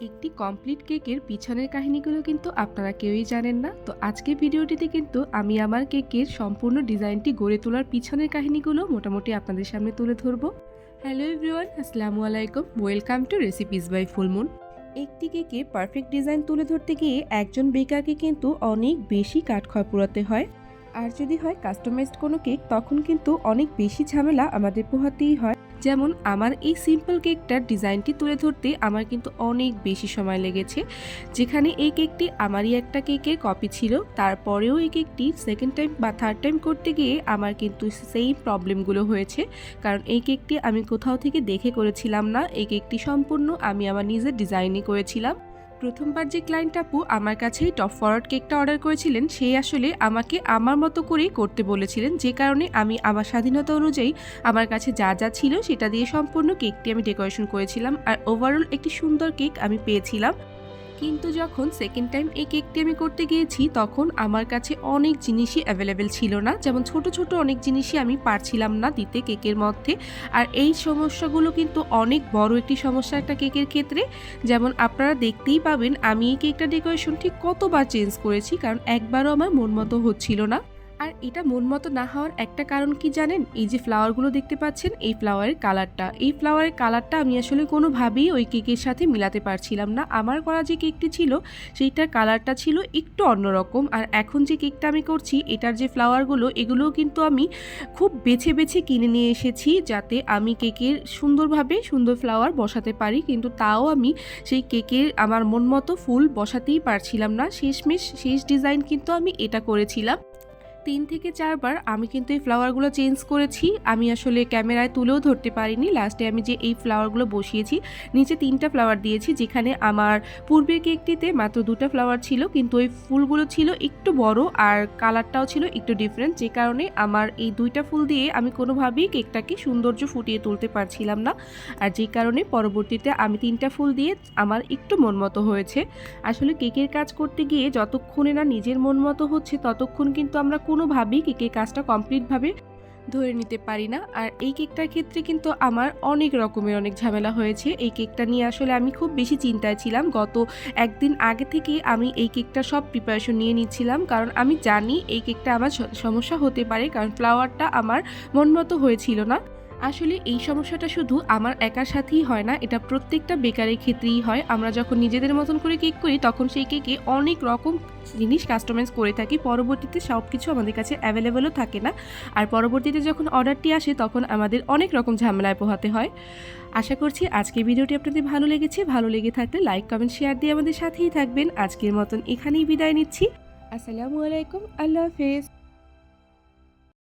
একটি কমপ্লিট কেকের পিছনের কাহিনীগুলো কিন্তু আপনারা কেউই জানেন না। তো আজকে ভিডিওটিতে কিন্তু আমি আমার কেকের সম্পূর্ণ ডিজাইনটি গড়ে তোলার পিছনের কাহিনীগুলো মোটামুটি আপনাদের সামনে তুলে ধরবো। হ্যালো এভরিওয়ান আসসালামু আলাইকুম। Welcome to recipes by Full Moon একটি কেকে পারফেক্ট ডিজাইন তুলে ধরতে গিয়ে একজন বেকারকে কিন্তু অনেক বেশি কাঠখড় পোড়াতে হয়। আর যদি হয় কাস্টমাইজড কোনো কেক, তখন কিন্তু অনেক বেশি ঝামেলা আমাদের পোহাতেই হয়। যেমন আমার এই সিম্পল কেকটার ডিজাইনটি তুলে ধরতে আমার কিন্তু অনেক বেশি সময় লেগেছে। যেখানে এই কেকটি আমারই একটা কেকের কপি ছিল। তারপরেও এই কেকটি সেকেন্ড টাইম বা থার্ড টাইম করতে গিয়ে আমার কিন্তু সেই প্রবলেমগুলো হয়েছে। কারণ এই কেকটি আমি কোথাও থেকে দেখে করেছিলাম না। এই কেকটি সম্পূর্ণ আমি আমার নিজের ডিজাইনই করেছিলাম। প্রথমবার যে ক্লায়েন্ট আপু আমার কাছেই টপ ফরওয়ার্ড কেকটা অর্ডার করেছিলেন, সেই আসলে আমাকে আমার মতো করেই করতে বলেছিলেন। যে কারণে আমি আমার স্বাধীনতা অনুযায়ী আমার কাছে যা যা ছিল সেটা দিয়ে সম্পূর্ণ কেকটি আমি ডেকোরেশন করেছিলাম। আর ওভারঅল একটি সুন্দর কেক আমি পেয়েছিলাম। কিন্তু যখন সেকেন্ড টাইম এই কেকটি আমি করতে গিয়েছি, তখন আমার কাছে অনেক জিনিসই অ্যাভেলেবেল ছিল না। যেমন ছোট ছোট অনেক জিনিসই আমি পারছিলাম না দিতে কেকের মধ্যে। আর এই সমস্যাগুলো কিন্তু অনেক বড় একটি সমস্যা একটা কেকের ক্ষেত্রে। যেমন আপনারা দেখতেই পাবেন, আমি এই কেকটা ডেকোরেশন ঠিক কতবার চেঞ্জ করেছি, কারণ একবারও আমার মন মতো হচ্ছিল না। আর এটা মন মতো না হওয়ার একটা কারণ কি জানেন? এই যে ফ্লাওয়ারগুলো দেখতে পাচ্ছেন, এই ফ্লাওয়ারের কালারটা এই ফ্লাওয়ারের কালারটা আমি আসলে কোনোভাবেই ওই কেকের সাথে মিলাতে পারছিলাম না। আমার করা যে কেকটি ছিল, সেইটার কালারটা ছিল একটু অন্যরকম আর এখন যে কেকটা আমি করছি, এটার যে ফ্লাওয়ারগুলো এগুলোও কিন্তু আমি খুব বেছে বেছে কিনে নিয়ে এসেছি যাতে আমি কেকের সুন্দরভাবে সুন্দর ফ্লাওয়ার বসাতে পারি। কিন্তু তাও আমি সেই কেকের আমার মন মতো ফুল বসাতেই পারছিলাম না। শেষমেশ, শেষ ডিজাইন কিন্তু আমি এটা করেছিলাম। তিন থেকে চারবার আমি কিন্তু এই ফ্লাওয়ারগুলো চেঞ্জ করেছি। আমি আসলে ক্যামেরায় তুলেও ধরতে পারিনি। লাস্টে আমি যে এই ফ্লাওয়ারগুলো বসিয়েছি, নিচে তিনটা ফ্লাওয়ার দিয়েছি, যেখানে আমার পূর্বের কেকটিতে মাত্র দুটো ফ্লাওয়ার ছিল, কিন্তু ওই ফুলগুলো ছিল একটু বড় আর কালারটাও ছিল একটু ডিফারেন্ট যে কারণে আমার এই দুইটা ফুল দিয়ে আমি কোনোভাবেই কেকটাকে সৌন্দর্য ফুটিয়ে তুলতে পারছিলাম না। আর যে কারণে পরবর্তীতে আমি তিনটা ফুল দিয়ে আমার একটু মন মতো হয়েছে। আসলে কেকের কাজ করতে গিয়ে যতক্ষণে না নিজের মন মতো হচ্ছে, ততক্ষণ কিন্তু আমরা কোনোভাবেই কেকের কাজটা কমপ্লিটভাবে ধরে নিতে পারি না। আর এই কেকটার ক্ষেত্রে কিন্তু আমার অনেক রকমের অনেক ঝামেলা হয়েছে। এই কেকটা নিয়ে আসলে আমি খুব বেশি চিন্তায় ছিলাম। গত একদিন আগে থেকেই আমি এই কেকটা সব প্রিপারেশন নিয়ে নিচ্ছিলাম। কারণ আমি জানি এই কেকটা আমার সমস্যা হতে পারে। কারণ ফ্লাওয়ারটা আমার মন মতো হয়েছিল না। আসলে এই সমস্যাটা শুধু আমার একার সাথেই হয় না, এটা প্রত্যেকটা বেকারের ক্ষেত্রেই হয়। আমরা যখন নিজেদের মতন করে কেক করি, তখন সেই কেকে অনেক রকম জিনিস কাস্টমাইজ করে থাকি। পরবর্তীতে সব কিছু আমাদের কাছে অ্যাভেলেবেলও থাকে না। আর পরবর্তীতে যখন অর্ডারটি আসে, তখন আমাদের অনেক রকম ঝামেলায় পোহাতে হয়। আশা করছি আজকের ভিডিওটি আপনাদের ভালো লেগেছে। ভালো লেগে থাকলে লাইক কমেন্ট শেয়ার দিয়ে আমাদের সাথেই থাকবেন। আজকের মতন এখানেই বিদায় নিচ্ছি। আসসালামু আলাইকুম। আল্লাহ হাফেজ।